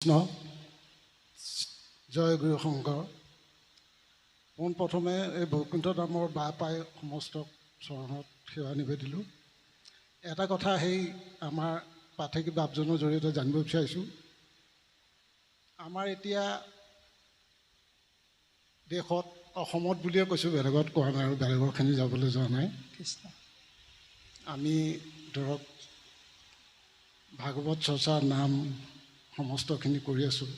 কৃষ্ণ জয় গুৰু শংকৰ পোনপ্ৰথমে এই বৈকুণ্ঠ নামৰ বা পাই সমস্ত চৰণত সেৱা নিবেদিলোঁ। এটা কথা সেই আমাৰ পাঠকি বাপজনৰ জৰিয়তে জানিব বিচাৰিছোঁ। আমাৰ এতিয়া দেশত অসমত বুলিয়ে কৈছোঁ বেলেগত কোৱা নাই আৰু বেলেগৰখিনি যাবলৈ যোৱা নাই। কৃষ্ণ। আমি ধৰক ভাগৱত চৰ্চা নাম সমস্তখিনি কৰি আছোঁ।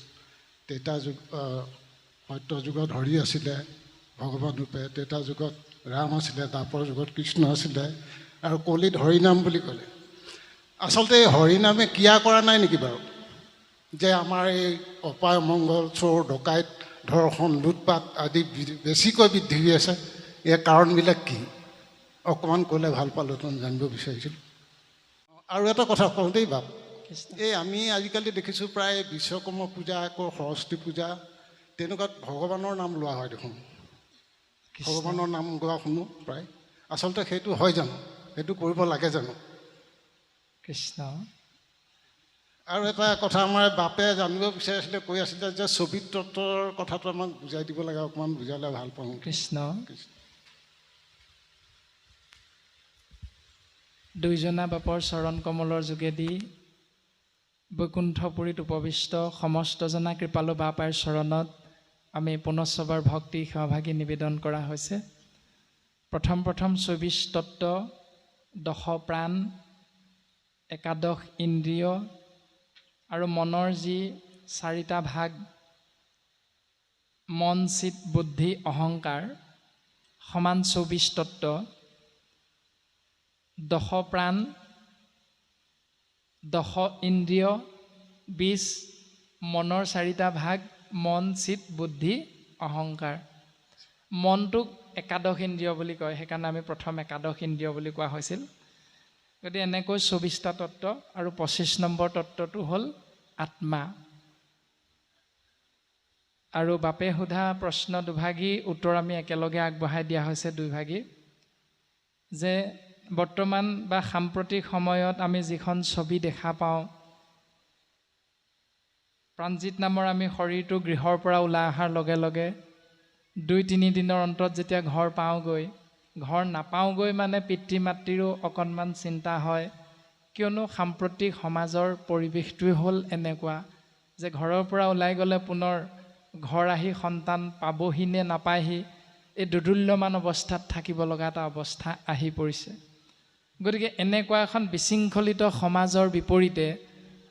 তেতা যুগ সত্য যুগত হৰি আছিলে ভগৱান ৰূপে। তেতা যুগত ৰাম আছিলে দ্বাপৰ যুগত কৃষ্ণ আছিলে আৰু কলিত হৰিনাম বুলি ক'লে। আচলতে এই হৰিনামে ক্ৰিয়া কৰা নাই নেকি বাৰু? যে আমাৰ এই অপায় মংগল চোৰ ডকাইত ধৰ্ষণ লুটপাত আদি বেছিকৈ বৃদ্ধি হৈ আছে। ইয়াৰ কাৰণবিলাক কি? অকণমান ক'লে ভাল পালোহেঁতেন জানিব বিচাৰিছিলোঁ। আৰু এটা কথা কওঁ দেই বাপ এই আমি আজিকালি দেখিছোঁ প্ৰায় বিশ্বকৰ্মা পূজা আকৌ সৰস্বতী পূজা তেনেকুৱাত ভগৱানৰ নাম লোৱা হয় দেখোন। ভগৱানৰ নাম গোৱা শুনো প্ৰায়। আচলতে সেইটো হয় জানো? সেইটো কৰিব লাগে জানো? কৃষ্ণ। আৰু এটা কথা আমাৰ বাপে জানিব বিচাৰিছিলে কৈ আছিলে যে ছবি তত্বৰ কথাটো আমাক বুজাই দিব লাগে অকণমান বুজালে ভাল পাওঁ। কৃষ্ণ। দুইজনা বাপৰ চৰণ কমলৰ যোগেদি বৈকুণ্ঠপুৰীত উপবিষ্ট সমস্তজনা কৃপালু বাপাৰ চৰণত আমি পুনশ্চবাৰ ভক্তি সহভাগী নিবেদন কৰা হৈছে। প্ৰথম প্ৰথম চৌবিছ তত্ত্ব দশ প্ৰাণ একাদশ ইন্দ্ৰিয় আৰু মনৰ যি চাৰিটা ভাগ মন চিত বুদ্ধি অহংকাৰ সমান চৌবিছ তত্ত্ব দশ প্ৰাণ দশ ইন্দ্ৰিয় বিছ মনৰ চাৰিটা ভাগ মন চিত বুদ্ধি অহংকাৰ। মনটোক একাদশ ইন্দ্ৰিয় বুলি কয় সেইকাৰণে আমি প্ৰথম একাদশ ইন্দ্ৰিয় বুলি কোৱা হৈছিল। গতিকে এনেকৈ চৌবিছটা তত্ত্ব আৰু পঁচিছ নম্বৰ তত্ত্বটো হ'ল আত্মা। আৰু বাপে সোধা প্ৰশ্ন দুভাগী উত্তৰ আমি একেলগে আগবঢ়াই দিয়া হৈছে দুইভাগী যে বৰ্তমান বা সাম্প্ৰতিক সময়ত আমি যিখন ছবি দেখা পাওঁ প্ৰাণজিত নামৰ আমি শৰীৰটো গৃহৰ পৰা ওলাই অহাৰ লগে লগে দুই তিনি দিনৰ অন্তত যেতিয়া ঘৰ পাওঁগৈ ঘৰ নাপাওঁগৈ মানে পিতৃ মাতৃৰো অকণমান চিন্তা হয় কিয়নো সাম্প্ৰতিক সমাজৰ পৰিৱেশটোৱে হ'ল এনেকুৱা যে ঘৰৰ পৰা ওলাই গ'লে পুনৰ ঘৰ আহি সন্তান পাবহি নে নাপায়হি এই দুদুল্যমান অৱস্থাত থাকিব লগা এটা অৱস্থা আহি পৰিছে। গতিকে এনেকুৱা এখন বিশৃংখলিত সমাজৰ বিপৰীতে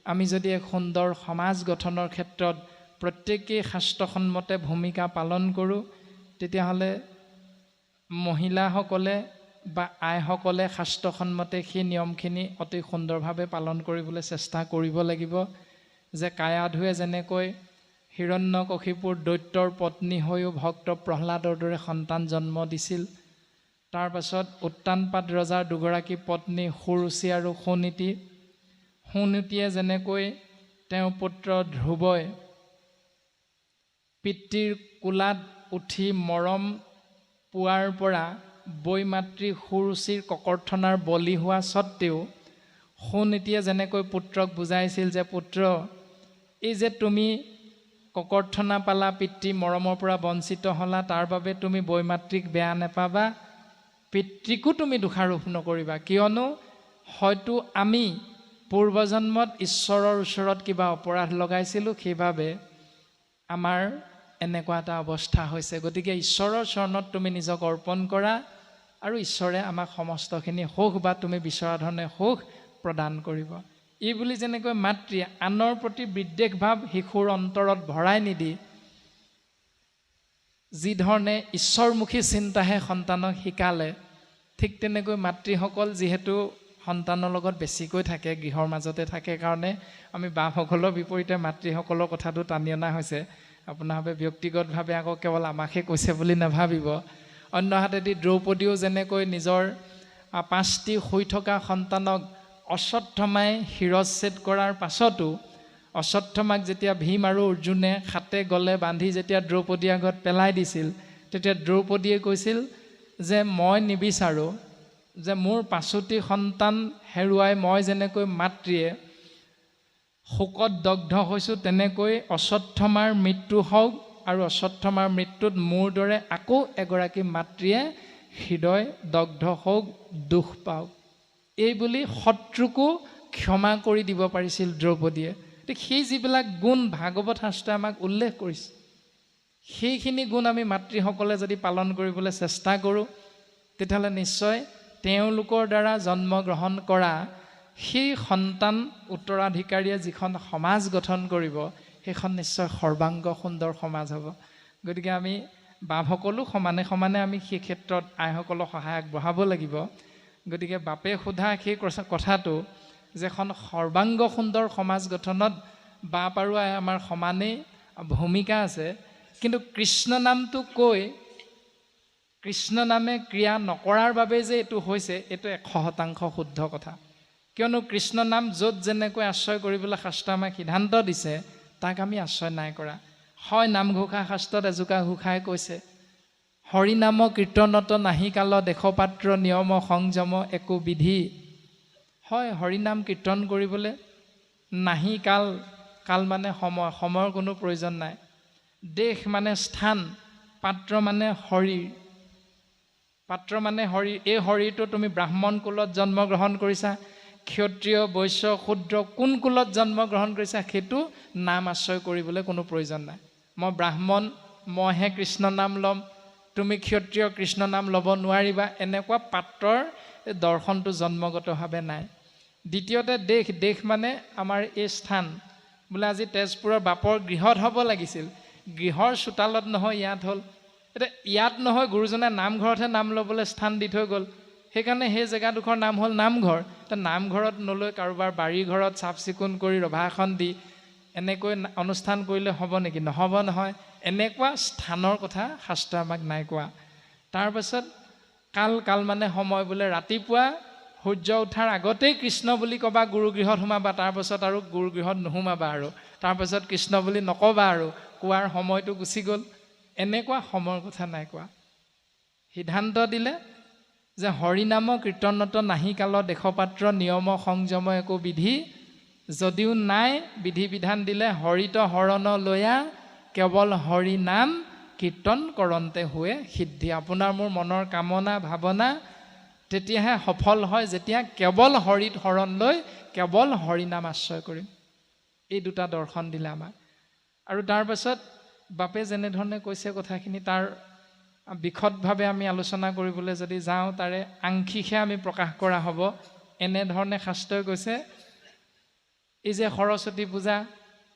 আমি যদি এক সুন্দৰ সমাজ গঠনৰ ক্ষেত্ৰত প্ৰত্যেকেই শাস্ত্ৰসন্মতে ভূমিকা পালন কৰোঁ তেতিয়াহ'লে মহিলাসকলে বা আইসকলে শাস্ত্ৰসন্মতে সেই নিয়মখিনি অতি সুন্দৰভাৱে পালন কৰিবলৈ চেষ্টা কৰিব লাগিব যে কায়াধুৱে যেনেকৈ হিৰণ্যকশিপুৰ দৈত্যৰ পত্নী হৈও ভক্ত প্ৰহ্লাদৰ দৰে সন্তান জন্ম দিছিল তাৰ পাছত উত্তানপাত ৰজাৰ দুগৰাকী পত্নী সুৰুচি আৰু সুনীতি। সুনীতিয়ে যেনেকৈ তেওঁৰ পুত্ৰ ধ্ৰুৱই পিতৃৰ কোলাত উঠি মৰম পোৱাৰ পৰা বৈ মাতৃ সুৰুচিৰ ককৰ্থনাৰ বলি হোৱা স্বত্বেও সুনীতিয়ে যেনেকৈ পুত্ৰক বুজাইছিল যে পুত্ৰ এই যে তুমি ককৰ্থনা পালা পিতৃ মৰমৰ পৰা বঞ্চিত হ'লা তাৰ বাবে তুমি বৈ মাতৃক বেয়া নেপাবা পিতৃকো তুমি দোষাৰোপ নকৰিবা কিয়নো হয়তো আমি পূৰ্বজন্মত ঈশ্বৰৰ ওচৰত কিবা অপৰাধ লগাইছিলোঁ সেইবাবে আমাৰ এনেকুৱা এটা অৱস্থা হৈছে। গতিকে ঈশ্বৰৰ চৰণত তুমি নিজক অৰ্পণ কৰা আৰু ঈশ্বৰে আমাক সমস্তখিনি সুখ বা তুমি বিচৰা ধৰণে সুখ প্ৰদান কৰিব। এই বুলি যেনেকৈ মাতৃয়ে আনৰ প্ৰতি বিদ্বেষ ভাৱ শিশুৰ অন্তৰত ভৰাই নিদি যিধৰণে ঈশ্বৰমুখী চিন্তাহে সন্তানক শিকালে ঠিক তেনেকৈ মাতৃসকল যিহেতু সন্তানৰ লগত বেছিকৈ থাকে গৃহৰ মাজতে থাকে কাৰণে আমি বাপসকলৰ বিপৰীতে মাতৃসকলৰ কথাটো টানি অনা হৈছে। আপোনাৰভাৱে ব্যক্তিগতভাৱে আকৌ কেৱল আমাকহে কৈছে বুলি নাভাবিব। অন্য হাতেদি দ্ৰৌপদীও যেনেকৈ নিজৰ পাঁচটি শুই থকা সন্তানক অশ্বত্থমাই শিৰচ্ছেদ কৰাৰ পাছতো অশ্বত্থমাক যেতিয়া ভীম আৰু অৰ্জুনে খাতে গলে বান্ধি যেতিয়া দ্ৰৌপদীৰ আগত পেলাই দিছিল তেতিয়া দ্ৰৌপদীয়ে কৈছিল যে মই নিবিচাৰোঁ যে মোৰ পাছতি সন্তান হেৰুৱাই মই যেনেকৈ মাতৃয়ে শোকত দগ্ধ হৈছোঁ তেনেকৈ অশ্বত্থমাৰ মৃত্যু হওক আৰু অশ্বত্থমাৰ মৃত্যুত মোৰ দৰে আকৌ এগৰাকী মাতৃয়ে হৃদয় দগ্ধ হওক দুখ পাওক। এই বুলি শত্ৰুকো ক্ষমা কৰি দিব পাৰিছিল দ্ৰৌপদীয়ে। সেই যিবিলাক গুণ ভাগৱত শাস্ত্ৰই আমাক উল্লেখ কৰিছে সেইখিনি গুণ আমি মাতৃসকলে যদি পালন কৰিবলৈ চেষ্টা কৰোঁ তেতিয়াহ'লে নিশ্চয় তেওঁলোকৰ দ্বাৰা জন্মগ্ৰহণ কৰা সেই সন্তান উত্তৰাধিকাৰীয়ে যিখন সমাজ গঠন কৰিব সেইখন নিশ্চয় সৰ্বাংগ সুন্দৰ সমাজ হ'ব। গতিকে আমি বাপসকলো সমানে সমানে আমি সেই ক্ষেত্ৰত আইসকলক সহায় আগবঢ়াব লাগিব। গতিকে বাপে সোধা সেই কথা- কথাটো যে এখন সৰ্বাংগ সুন্দৰ সমাজ গঠনত আই আমাৰ সমানেই ভূমিকা আছে কিন্তু কৃষ্ণ নামটো কৈ কৃষ্ণ নামে ক্ৰিয়া নকৰাৰ বাবে যে এইটো হৈছে এইটো এশ শতাংশ শুদ্ধ কথা। কিয়নো কৃষ্ণ নাম য'ত যেনেকৈ আশ্ৰয় কৰিবলৈ শাস্ত্ৰ আমাক সিদ্ধান্ত দিছে তাক আমি আশ্ৰয় নাই কৰা। হয় নামঘোষা শাস্ত্ৰত এজোকা ঘোষাই কৈছে হৰিনাম কীৰ্তনত নাহি কাল দেশপাত্ৰ নিয়ম সংযম একো বিধি হয় হৰিনাম কীৰ্তন কৰিবলৈ নাহি কাল কাল মানে সময় সময়ৰ কোনো প্ৰয়োজন নাই। দেশ মানে স্থান পাত্ৰ মানে শৰীৰ। পাত্ৰ মানে শৰীৰ এই শৰীৰটো তুমি ব্ৰাহ্মণ কুলত জন্মগ্ৰহণ কৰিছা ক্ষত্ৰিয় বৈশ্য শূদ্ৰ কোন কুলত জন্মগ্ৰহণ কৰিছা সেইটো নাম আশ্ৰয় কৰিবলৈ কোনো প্ৰয়োজন নাই। মই ব্ৰাহ্মণ মইহে কৃষ্ণ নাম ল'ম তুমি ক্ষত্ৰিয় কৃষ্ণ নাম ল'ব নোৱাৰিবা এনেকুৱা পাত্ৰৰ দৰ্শনটো জন্মগতভাৱে নাই। দ্বিতীয়তে দেশ দেশ মানে আমাৰ এই স্থান। বোলে আজি তেজপুৰৰ বাপৰ গৃহত হ'ব লাগিছিল। গৃহৰ চোতালত নহয় ইয়াত হ'ল। এতিয়া ইয়াত নহয় গুৰুজনে নামঘৰতহে নাম ল'বলৈ স্থান দি থৈ গ'ল। সেইকাৰণে সেই জেগাডোখৰ নাম হ'ল নামঘৰ। এতিয়া নামঘৰত নলৈ কাৰোবাৰ বাৰী ঘৰত চাফ চিকুণ কৰি ৰভা এখন দি এনেকৈ অনুষ্ঠান কৰিলে হ'ব নেকি? নহ'ব নহয়। এনেকুৱা স্থানৰ কথা শাস্ত্ৰ আমাক নাই কোৱা। তাৰপাছত কাল কাল মানে সময় বোলে ৰাতিপুৱা সূৰ্য উঠাৰ আগতেই কৃষ্ণ বুলি ক'বা গুৰুগৃহত সোমাবা তাৰপাছত আৰু গুৰুগৃহত নোসোমাবা আৰু। তাৰপাছত কৃষ্ণ বুলি নক'বা আৰু কোৱাৰ সময়টো গুচি গ'ল। এনেকুৱা সময়ৰ কথা নাই কোৱা। সিদ্ধান্ত দিলে যে হৰিনাম কীৰ্তনত নাহি কাল দেশপাত্ৰ নিয়ম সংযম একো বিধি যদিও নাই বিধি বিধান দিলে হৰিত হৰণ লয়া কেৱল হৰি নাম কীৰ্তন কৰন্তে হোৱে সিদ্ধি। আপোনাৰ মোৰ মনৰ কামনা ভাৱনা তেতিয়াহে সফল হয় যেতিয়া কেৱল হৰিত শৰণ লৈ কেৱল হৰিনাম আশ্ৰয় কৰিম। এই দুটা দৰ্শন দিলে আমাক আৰু তাৰপাছত বাপে যেনেধৰণে কৈছে কথাখিনি তাৰ বিশদভাৱে আমি আলোচনা কৰিবলৈ যদি যাওঁ তাৰে আংশিকহে আমি প্ৰকাশ কৰা হ'ব। এনেধৰণে শাস্ত্ৰই কৈছে এই যে সৰস্বতী পূজা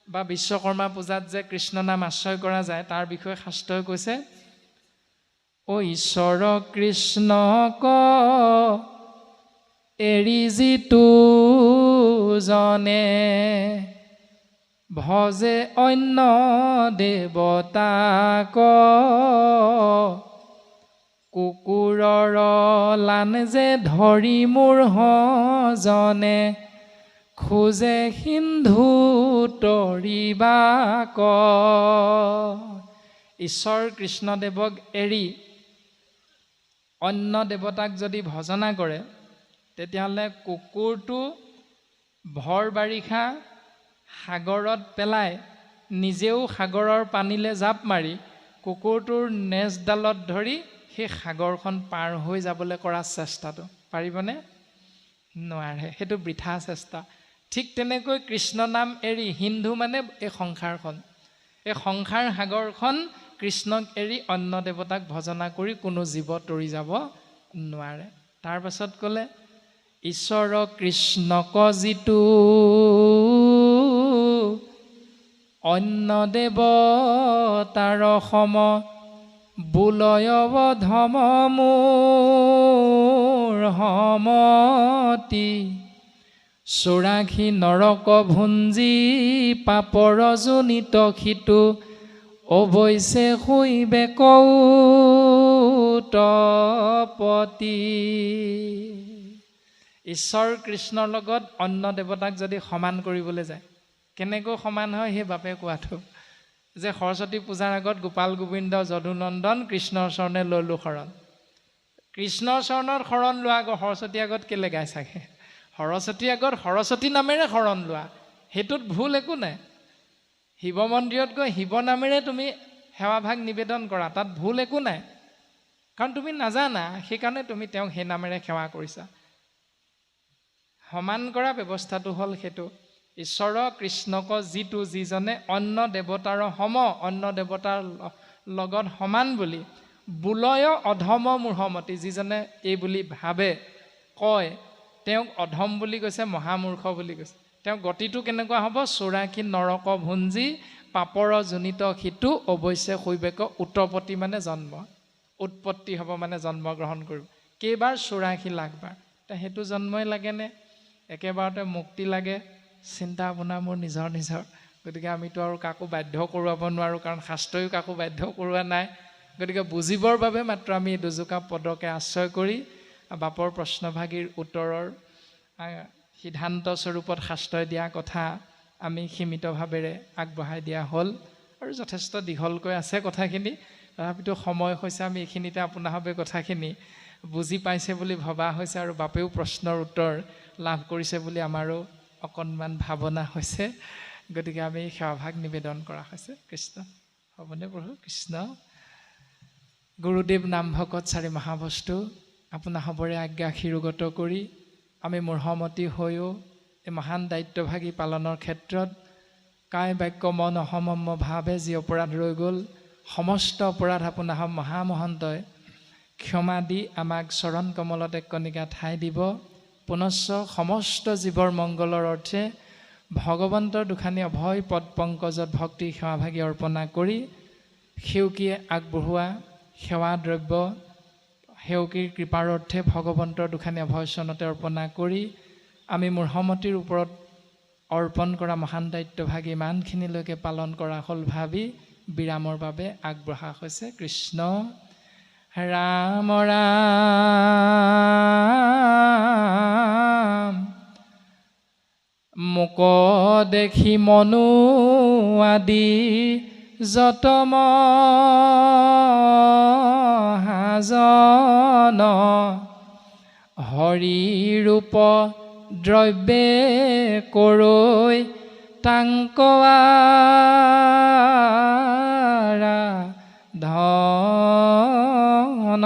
বা বিশ্বকৰ্মা পূজাত যে কৃষ্ণ নাম আশ্ৰয় কৰা যায় তাৰ বিষয়ে শাস্ত্ৰই কৈছে অ ঈশ্বৰ কৃষ্ণক এৰি যিটো জনে ভজে অন্য দেৱতাক। কুকুৰৰ লান যে ধৰি মোৰ জনে খোজে সিন্ধু তৰিবাক। ঈশ্বৰ কৃষ্ণদেৱক এৰি অন্য দেৱতাক যদি ভজনা কৰে তেতিয়াহ'লে কুকুৰটো ভৰ বাৰিষা সাগৰত পেলাই নিজেও সাগৰৰ পানীলৈ জাপ মাৰি কুকুৰটোৰ নেজডালত ধৰি সেই সাগৰখন পাৰ হৈ যাবলৈ কৰা চেষ্টাটো। পাৰিবনে? নোৱাৰে। সেইটো বৃথা চেষ্টা। ঠিক তেনেকৈ কৃষ্ণ নাম এৰি হিন্দু মানে এই সংসাৰখন। এই সংসাৰ সাগৰখন কৃষ্ণক এৰি অন্য দেৱতাক ভজনা কৰি কোনো জীৱ তৰি যাব নোৱাৰে। তাৰ পাছত ক'লে ঈশ্বৰ কৃষ্ণক যিটো অন্য দেৱতাৰ সম বুলয়বধম মোৰ সমতি। চৌৰাশী নৰক ভুঞ্জি পাপৰ জনিত সিটো অৱশ্যে শুইবে কৌতপতি ঈশ্বৰ কৃষ্ণৰ লগত অন্য দেৱতাক যদি সমান কৰিবলৈ যায় কেনেকৈ সমান হয় সেই বাপে কোৱাটো? যে সৰস্বতী পূজাৰ আগত গোপাল গোবিন্দ যদুনন্দন কৃষ্ণৰ চৰণে ললো শৰণ। কৃষ্ণৰ চৰণত শৰণ লোৱা আগত সৰস্বতী আগত কেলে গাই চাগে? সৰস্বতী আগত সৰস্বতী নামেৰে শৰণ লোৱা সেইটোত ভুল একো নাই। শিৱ মন্দিৰত গৈ শিৱ নামেৰে তুমি সেৱাভাগ নিবেদন কৰা তাত ভুল একো নাই। কাৰণ তুমি নাজানা সেইকাৰণে তুমি তেওঁক সেই নামেৰে সেৱা কৰিছা। সমান কৰা ব্যৱস্থাটো হ'ল সেইটো ঈশ্বৰ কৃষ্ণক যিটো যিজনে অন্য দেৱতাৰ সম অন্য দেৱতাৰ লগত সমান বুলি বুলয় অধম মূঢ়মতি যিজনে এই বুলি ভাবে কয় তেওঁক অধম বুলি কৈছে মহামূৰ্খ বুলি কৈছে। তেওঁৰ গতিটো কেনেকুৱা হ'ব? চোৰাশী নৰক ভুঞ্জি পাপৰ জনিত সিটো অৱশ্যে শৈবেক উত্তপতি মানে জন্ম। উৎপত্তি হ'ব মানে জন্মগ্ৰহণ কৰিব। কেইবাৰ চৌৰাশী লাখবাৰ এতিয়া সেইটো জন্মই লাগেনে একেবাৰতে মুক্তি লাগে। চিন্তা আপোনাৰ মোৰ নিজৰ নিজৰ। গতিকে আমিতো আৰু কাকো বাধ্য কৰোৱাব নোৱাৰোঁ কাৰণ শাস্ত্ৰয়ো কাকো বাধ্য কৰোৱা নাই। গতিকে বুজিবৰ বাবে মাত্ৰ আমি দুজোকা পদকে আশ্ৰয় কৰি বাপৰ প্ৰশ্নভাগীৰ উত্তৰৰ আ, সিদ্ধান্ত স্বৰূপত শাস্ত্ৰই দিয়া কথা আমি সীমিতভাৱেৰে আগবঢ়াই দিয়া হ'ল আৰু যথেষ্ট দীঘলকৈ আছে কথাখিনি। তথাপিতো সময় হৈছে আমি এইখিনিতে আপোনাভাৱে কথাখিনি বুজি পাইছে বুলি ভবা হৈছে আৰু বাপেও প্ৰশ্নৰ উত্তৰ লাভ কৰিছে বুলি আমাৰো অকণমান ভাৱনা হৈছে। গতিকে আমি সেৱাভাগ নিবেদন কৰা হৈছে। কৃষ্ণ হ'বনে প্ৰভু? কৃষ্ণ গুৰুদেৱ নামভকত চাৰি মহাবস্তু আপোনাৰ সবৰে আজ্ঞা শিৰোগত কৰি আমি মূঢ়মতী হৈও এই মহান দায়িত্বভাগী পালনৰ ক্ষেত্ৰত কায় বাক্য মন অসমম্যভাৱে যি অপৰাধ ৰৈ গ'ল সমস্ত অপৰাধ আপোনাৰ মহামহন্তই ক্ষমা দি আমাক চৰণ কমলতে কণিকা ঠাই দিব। পুনশ্চ সমস্ত জীৱৰ মংগলৰ অৰ্থে ভগৱন্তৰ দুখানি অভয় পদ পংকজত ভক্তি সেৱাভাগী অৰ্পণা কৰি সেউকীয়ে আগবঢ়োৱা সেৱা দ্ৰব্য সেউকীৰ কৃপাৰ অৰ্থে ভগৱন্তৰ দুখানি অভয়চৰণতে অৰ্পণা কৰি আমি মূঢ়মতীৰ ওপৰত অৰ্পণ কৰা মহান দায়িত্বভাগ ইমানখিনিলৈকে পালন কৰা হ'ল ভাবি বিৰামৰ বাবে আগবঢ়া হৈছে কৃষ্ণ। ৰাম ৰাম। মোক দেখি মনো আদি যত মহাজন হৰিৰূপ দ্ৰব্যে কৰৈ টাংকৱাৰা ধন